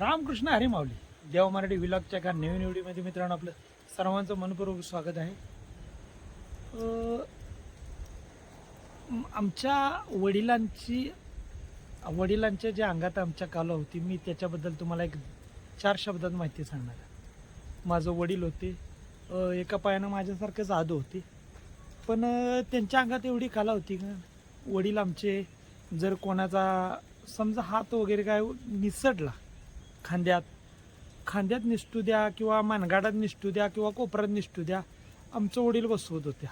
रामकृष्ण हरिमावली देव मराठी विलॉगच्या एका नवीन व्हिडिओमध्ये मित्रांनो आपलं सर्वांचं मनपूर्वक स्वागत आहे. आमच्या वडिलांची वडिलांच्या ज्या अंगात आमच्या काला होती मी त्याच्याबद्दल तुम्हाला एक चार शब्दात माहिती सांगणार आहे. माझं वडील होते एका पायानं माझ्यासारखंच आदो होते पण त्यांच्या अंगात एवढी कला होती का? वडील आमचे जर कोणाचा समजा हात वगैरे काय निसटला खांद्यात. खांद्यात निसटू द्या किंवा मानगाडात निसटू द्या किंवा कोपऱ्यात निसटू द्या आमचं वडील बसवत होते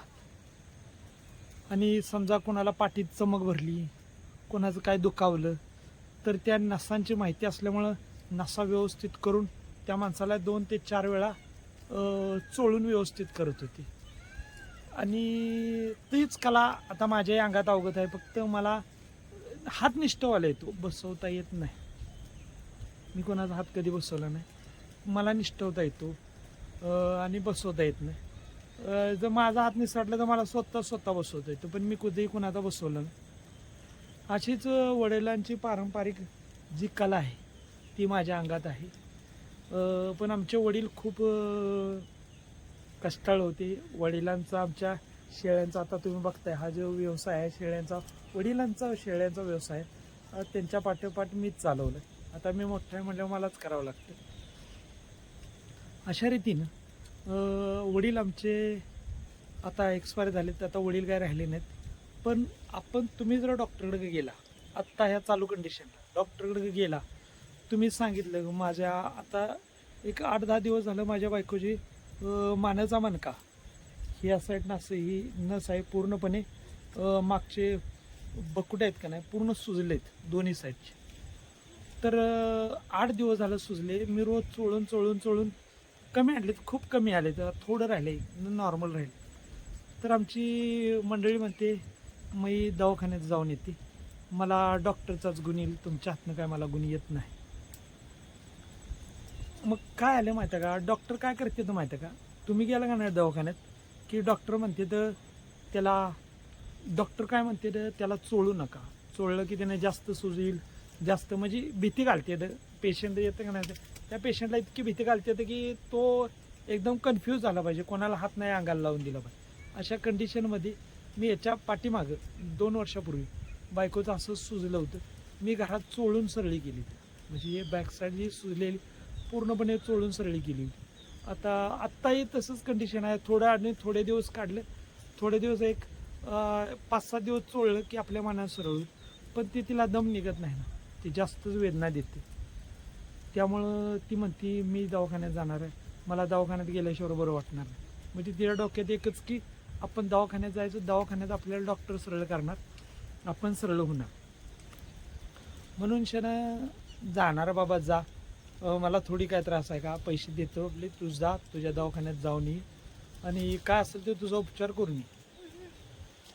आणि समजा कोणाला पाठीत चमक भरली कोणाचं काय दुखावलं तर त्या नसांची माहिती असल्यामुळं नसा व्यवस्थित करून त्या माणसाला दोन ते चार वेळा चोळून व्यवस्थित करत होते. आणि तीच कला आता माझ्याही अंगात अवगत आहे फक्त मला हात निष्ठवाला येतो बसवता येत नाही. मी कोणाचा हात कधी बसवला नाही. मला निष्ठवता येतो. आणि बसवता येत नाही. जर माझा हात निसटला तर मला स्वतः स्वतः बसवता येतो पण मी कुठेही कोणाचा बसवलं नाही. अशीच वडिलांची पारंपरिक जी कला आहे ती माझ्या अंगात आहे. पण आमचे वडील खूप कष्टाळ होते. वडिलांचा आमच्या शेळ्यांचा आता तुम्ही बघताय हा जो व्यवसाय आहे शेळ्यांचा वडिलांचा शेळ्यांचा व्यवसाय त्यांच्या पाठोपाठ मीच चालवलं आता मी मोठं आहे म्हटल्यावर मलाच करावं लागतं. अशा रीतीनं वडील आमचे आता एक्सपायर झाले तर आता वडील काय राहिले नाहीत. पण आपण तुम्ही जर डॉक्टरकडे गेला आत्ता ह्या चालू कंडिशनला डॉक्टरकडे गेला तुम्ही सांगितलं माझ्या आता एक आठ दहा दिवस झालं माझ्या बायकोची मानाचा मानेचा ही या साईड असं ही नस आहे पूर्णपणे मागचे बकुटे आहेत का नाही पूर्ण सुजलेत दोन्ही साईडचे. तर आठ दिवस झालं सुजले. मी रोज चोळून चोळून चोळून कमी आणले. खूप कमी आले. तर थोडं राहिले. नॉर्मल राहिले. तर आमची मंडळी म्हणते मी दवाखान्यात जाऊन येते. मला डॉक्टरचाच गुण येईल. तुमच्या हातनं काय मला गुण येत नाही. मग काय आलं माहिती आहे का? डॉक्टर काय करते तर माहिती आहे का? तुम्ही गेला का नाही दवाखान्यात? की डॉक्टर म्हणते तर त्याला डॉक्टर काय म्हणते तर त्याला चोळू नका. चोळलं की त्याने जास्त सुजेल जास्त म्हणजे भीती घालते पेशंट येतं का नाही त्या पेशंटला इतकी भीती घालते की तो एकदम कन्फ्यूज झाला पाहिजे. कोणाला हात नाही अंगाला लावून दिला पाहिजे. अशा कंडिशनमध्ये मी याच्या पाठीमागं दोन वर्षापूर्वी बायकोचं असं सुजलं होतं. मी घरात चोळून सरळी केली. म्हणजे हे बॅक साईड जी सुजलेली पूर्णपणे चोळून सरळी केली होती. आता आत्ताही तसंच कंडिशन आहे. थोड्या आणि थोडे दिवस काढले. थोडे दिवस एक पाच सात दिवस चोळलं की आपल्या मनात सरळ होईल. पण ते तिला दम निघत नाही ना. ती जास्तच वेदना देते. त्यामुळं ती म्हणती मी दवाखान्यात जाणार आहे. मला दवाखान्यात गेल्याशिवाय बरं वाटणार नाही. म्हणजे तिच्या डोक्यात एकच की आपण दवाखान्यात जायचं दवाखान्यात आपल्याला डॉक्टर सरळ करणार. आपण सरळ होणार. म्हणून शना जाणार बाबा जा. मला थोडी काय त्रास आहे का? पैसे देतो आपले. तू जा तुझ्या दवाखान्यात जाऊन ये. आणि काय असेल ते तुझा उपचार करून ये.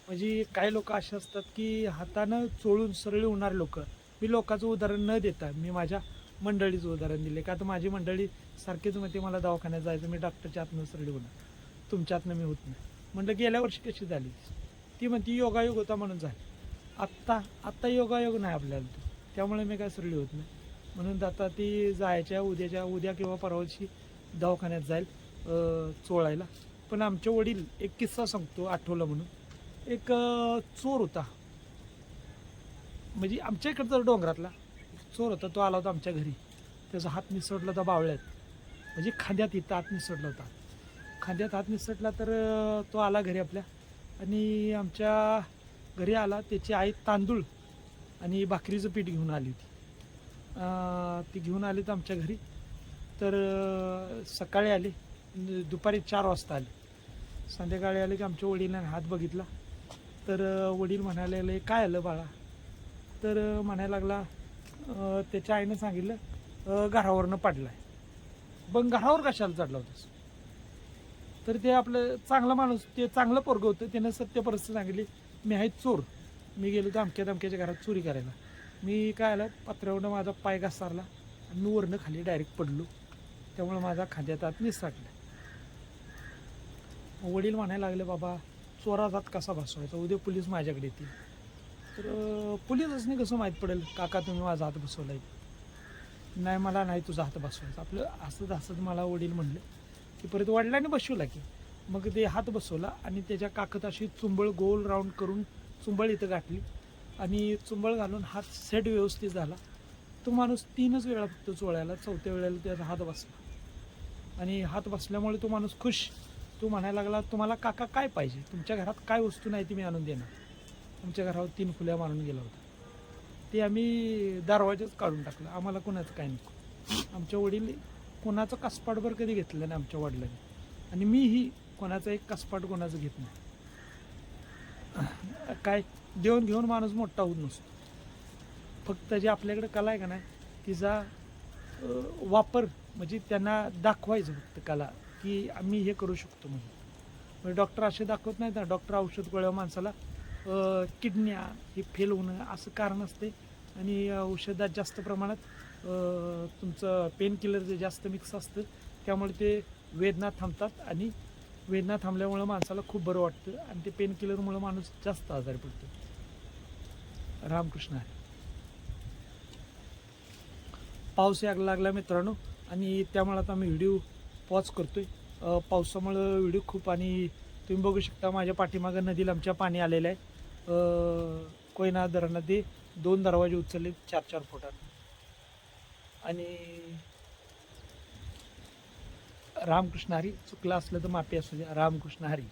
म्हणजे काही लोक असे असतात की हातानं चोळून सरळ होणार लोक. मी लोकांचं उदाहरण न देता मी माझ्या मंडळीचं उदाहरण दिले. का तर माझी मंडळी सारखीच म्हणते मला दवाखान्यात जायचं मी डॉक्टरच्या हातनं सरळी होणार तुमच्या हातनं मी होत नाही. म्हणलं गेल्या वर्षी कशी झाली? ती म्हणती योगायोग होता म्हणून झाली. आत्ता आत्ता योगायोग नाही आपल्याला तो. त्यामुळे मी काय सरळी होत नाही. म्हणून आता ती जायच्या उद्याच्या उद्या किंवा परवाची दवाखान्यात जाईल चोळायला. पण आमचे वडील एक किस्सा सांगतो आठवलं म्हणून. एक चोर होता. म्हणजे आमच्या इकडचा डोंगरातला चोर होता तो आला होता आमच्या घरी. त्याचा हात निसटला होता बावळ्यात. म्हणजे खांद्यात इथं हात निसटला होता. खांद्यात हात निसटला तर तो आला घरी आपल्या. आणि आमच्या घरी आला त्याची आई तांदूळ आणि भाकरीचं पीठ घेऊन आली होती. ती घेऊन आली तर आमच्या घरी. तर सकाळी आले. दुपारी चार वाजता आले. संध्याकाळी आले की आमच्या वडिलांनी हात बघितला. तर वडील म्हणाले काय आलं बाळा? तर म्हणायला लागला त्याच्या आईनं सांगितलं अं, घरावरनं पडलाय. पण घरावर कशाला चढला होतास? तर ते आपलं चांगला माणूस ते चांगलं पोरग होतं त्यानं सत्य परिस्थिती सांगितली मी आहे चोर. मी गेलो तर धमक्याच्या घरात चोरी करायला. मी काय आलं पत्र्यावरनं माझा पाय घसारला आणि मी वरनं खाली डायरेक्ट पडलो. त्यामुळे माझा खांद्यात आत निसटला वडील म्हणायला लागले बाबा चोरात हात कसा बसवायचा? उद्या पोलीस माझ्याकडे येतील. तर अं, कसं माहीत पडेल काका तुम्ही माझा हात बसवला नाही मला नाही तुझा हात बसवायचा. आपलं असंच असंच मला वडील म्हणले की परत वडिलांनी बसवला की मग ते हात बसवला आणि त्याच्या काकत अशी चुंबळ गोल राऊंड करून चुंबळ इथं गाठली आणि चुंबळ घालून हात सेट व्यवस्थित झाला. तो माणूस तीनच वेळा फक्त चोळायला चौथ्या वेळेला त्याचा हात बसला. आणि हात बसल्यामुळे तो माणूस खुश. तो म्हणायला लागला तुम्हाला काका काय पाहिजे? तुमच्या घरात काय वस्तू नाही ती मी आणून देणार. आमच्या घरावर तीन फुल्या मारून गेला होता. ते आम्ही दरवाजाच काढून टाकलं. आम्हाला कोणाचं काय नको. आमच्या वडील कोणाचं कसपाटभर कधी घेतलं नाही आमच्या वडिलांनी. आणि मीही कोणाचा एक कसपाट कोणाचं घेत नाही. काय? देऊन घेऊन माणूस मोठा होत नसतो. फक्त जे आपल्याकडे कला आहे का नाही तिचा वापर म्हणजे त्यांना दाखवायचं फक्त कला की आम्ही हे करू शकतो म्हणून. म्हणजे डॉक्टर असे दाखवत नाहीत ना डॉक्टर औषध गोळ्या माणसाला किडन्या हे फेल होणं असं कारण असते. आणि औषधात जास्त प्रमाणात तुमचं पेन किलर जे जास्त मिक्स असतं त्यामुळे ते वेदना थांबतात आणि वेदना थांबल्यामुळं माणसाला खूप बरं वाटतं आणि ते पेन किलरमुळं माणूस जास्त आजारी पडतो. रामकृष्ण आहे पाऊस यायला लागला मित्रांनो आणि त्यामुळे आता मी व्हिडिओ पॉज करतो आहे पावसामुळं व्हिडिओ खूप आणि तुम्ही बघू शकता माझ्या पाठीमागं नदीला आमच्या पाणी आलेलं आहे. कोयना धरणात दोन दरवाजे उचलले चार चार फुटात आणि रामकृष्ण हरी चुकलं असलं तर माफी असू द्या रामकृष्ण हरी.